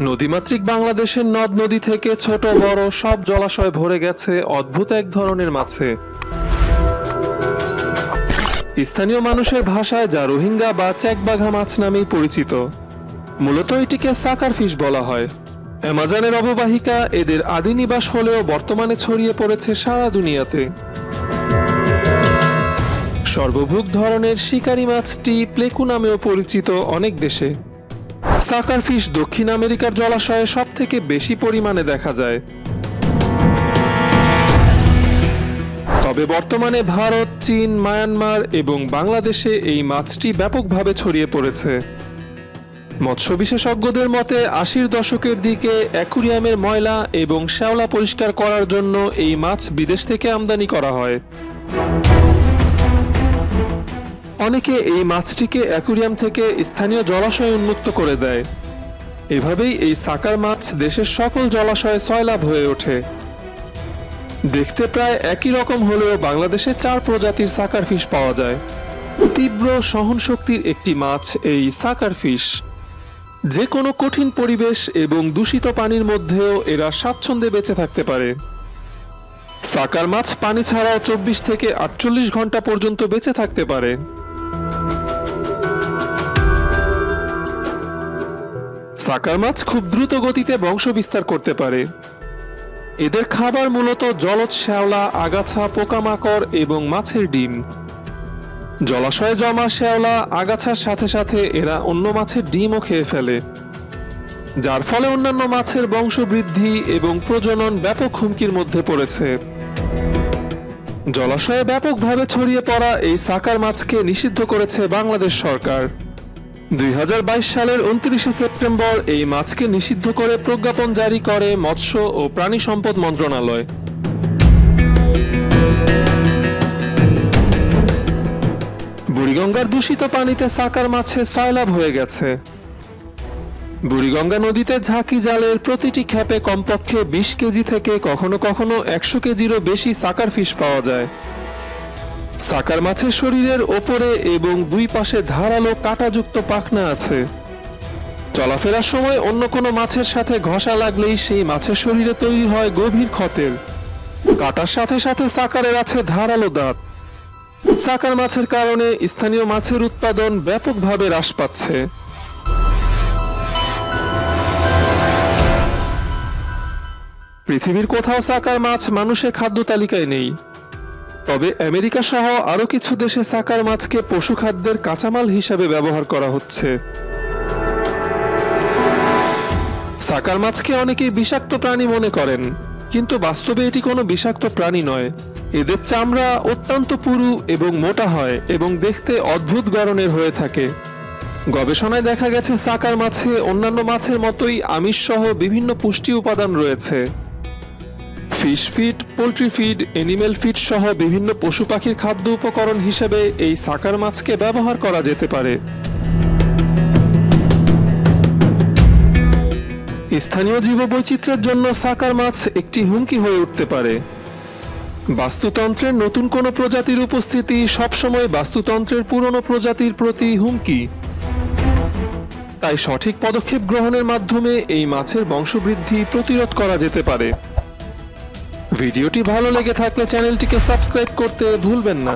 নদীমাতৃক বাংলাদেশের নদ নদী থেকে ছোট বড় সব জলাশয় ভরে গেছে অদ্ভুত এক ধরনের মাছে। স্থানীয় মানুষের ভাষায় যা রোহিঙ্গা বা চেকবাঘা মাছ নামেই পরিচিত। মূলত এটিকে সাকার ফিশ বলা হয়। অ্যামাজনের অববাহিকা এদের আদি নিবাস হলেও বর্তমানে ছড়িয়ে পড়েছে সারা দুনিয়াতে। সর্বভূক ধরনের শিকারী মাছটি প্লেকু নামেও পরিচিত অনেক দেশে। সাকার ফিশ দক্ষিণ আমেরিকার জলাশয়ে সব থেকে বেশি পরিমাণে দেখা যায়। তবে বর্তমানে ভারত, চীন, মায়ানমার এবং বাংলাদেশে এই মাছটি ব্যাপকভাবে ছড়িয়ে পড়েছে। মৎস্য বিশেষজ্ঞদের মতে, আশির দশকের দিকে অ্যাকুরিয়ামের ময়লা এবং শ্যাওলা পরিষ্কার করার জন্য এই মাছ বিদেশ থেকে আমদানি করা হয়। অনেকে এই মাছটিকে অ্যাকুরিয়াম থেকে স্থানীয় জলাশয়ে উন্মুক্ত করে দেয়। এভাবেই এই সাকার মাছ দেশের সকল জলাশয়ে সয়লাভ হয়ে ওঠে। দেখতে প্রায় একই রকম হলেও বাংলাদেশে চার প্রজাতির সাকার ফিশ পাওয়া যায়। তীব্র সহনশক্তির একটি মাছ এই সাকার ফিশ। যে কোনো কঠিন পরিবেশ এবং দূষিত পানির মধ্যেও এরা স্বাচ্ছন্দ্যে বেঁচে থাকতে পারে। সাকার মাছ পানি ছাড়াও চব্বিশ থেকে আটচল্লিশ ঘণ্টা পর্যন্ত বেঁচে থাকতে পারে। সাকার মাছ খুব দ্রুত গতিতে বংশ বিস্তার করতে পারে। এদের খাবার মূলত জলজ শ্যাওলা, আগাছা, পোকামাকড় এবং মাছের ডিম। জলাশয়ে জমা শ্যাওলা, আগাছার সাথে সাথে এরা অন্য মাছের ডিমও খেয়ে ফেলে। যার ফলে অন্যান্য মাছের বংশবৃদ্ধি এবং প্রজনন ব্যাপক হুমকির মধ্যে পড়েছে। জলাশয়ে ব্যাপকভাবে ছড়িয়ে পড়া এই সাকার মাছকে নিষিদ্ধ করেছে বাংলাদেশ সরকার। দুই হাজার বাইশ সালের উনত্রিশে সেপ্টেম্বর এই মাছকে নিষিদ্ধ করে প্রজ্ঞাপন জারি করে মৎস্য ও প্রাণী সম্পদ মন্ত্রণালয়। বুড়িগঙ্গার দূষিত পানিতে সাকার মাছে সয়লাভ হয়ে গেছে। বুড়িগঙ্গা নদীতে ঝাঁকি জালের প্রতিটি খ্যাপে কমপক্ষে বিশ কেজি থেকে কখনো কখনো একশো কেজিরও বেশি সাকার ফিশ পাওয়া যায়। সাকার মাছের শরীরের ওপরে এবং দুই পাশে ধারালো কাঁটাযুক্ত পাখনা আছে। চলাফেরার সময় অন্য কোনো মাছের সাথে ঘষা লাগলেই সেই মাছের শরীরে তৈরি হয় গভীর ক্ষতের কাটার সাথে সাথে সাকারের আছে ধারালো দাঁত। সাকার মাছের কারণে স্থানীয় মাছের উৎপাদন ব্যাপকভাবে হ্রাস পাচ্ছে। পৃথিবীর কোথাও সাকার মাছ মানুষের খাদ্য তালিকায় নেই। তবে আমেরিকা সহ আরও কিছু দেশে সাকার মাছকে পশু খাদ্যের কাঁচামাল হিসাবে ব্যবহার করা হচ্ছে। সাকার মাছকে অনেকেই বিষাক্ত প্রাণী মনে করেন, কিন্তু বাস্তবে এটি কোনো বিষাক্ত প্রাণী নয়। এদের চামড়া অত্যন্ত পুরু এবং মোটা হয় এবং দেখতে অদ্ভুত গড়নের হয়ে থাকে। গবেষণায় দেখা গেছে, সাকার মাছে অন্যান্য মাছের মতোই আমিষ সহ বিভিন্ন পুষ্টি উপাদান রয়েছে। Fish feed, poultry feed, animal feed সহ বিভিন্ন পশু পাখির খাদ্য উপকরণ হিসেবে এই সাকার মাছকে ব্যবহার করা যেতে পারে। স্থানীয় জীববৈচিত্র্যের জন্য সাকার মাছ একটি হুমকি হয়ে উঠতে পারে। বাস্তুতন্ত্রের নতুন কোনো প্রজাতির উপস্থিতি সবসময় বাস্তুতন্ত্রের পুরনো প্রজাতির প্রতি হুমকি। তাই সঠিক পদক্ষেপ গ্রহণের মাধ্যমে এই মাছের বংশবৃদ্ধি প্রতিরোধ করা যেতে পারে। ভিডিওটি ভালো লেগে থাকলে চ্যানেলটিকে সাবস্ক্রাইব করতে ভুলবেন না।